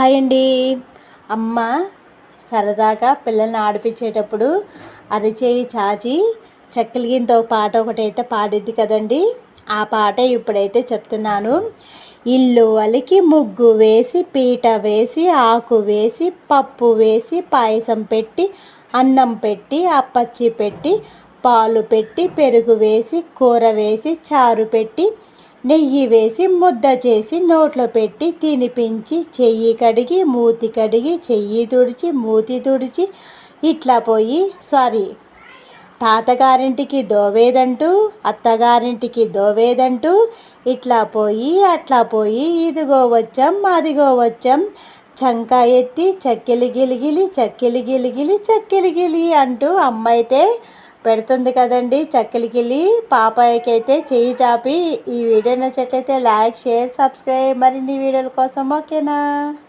Hi అండి. అమ్మ సరదాగా పిల్లల్ని ఆడిపించేటప్పుడు అరిచేయి చాచి చక్కలిగినతో పాట ఒకటైతే పాడిద్ది కదండి. ఆ పాట ఇప్పుడైతే చెప్తున్నాను. ఇల్లు అలికి ముగ్గు వేసి పీట వేసి ఆకు వేసి పప్పు వేసి పాయసం పెట్టి అన్నం పెట్టి అప్పచ్చి పెట్టి పాలు పెట్టి పెరుగు వేసి కూర వేసి చారు పెట్టి నెయ్యి వేసి ముద్ద చేసి నోట్లో పెట్టి తినిపించి చెయ్యి కడిగి మూతి కడిగి చెయ్యి తుడిచి మూతి తుడిచి ఇట్లా పోయి సారీ తాతగారింటికి దోవేదంటూ అత్తగారింటికి దోవేదంటూ ఇట్లా పోయి అట్లా పోయి ఇదిగో వచ్చాం అదిగో వచ్చాం చంక ఎత్తి చక్కెలు గిలిగిలి చక్కెలు గిలిగిలి చక్కెలు గిలి అంటూ అమ్మైతే పెడుతుంది కదండి చక్కెలికిలి పాపాయికి అయితే చేయి చాపి ఈ వీడియో నచ్చట్లయితే లైక్ షేర్ సబ్స్క్రైబ్. మరిన్ని వీడియోల కోసం ఓకేనా?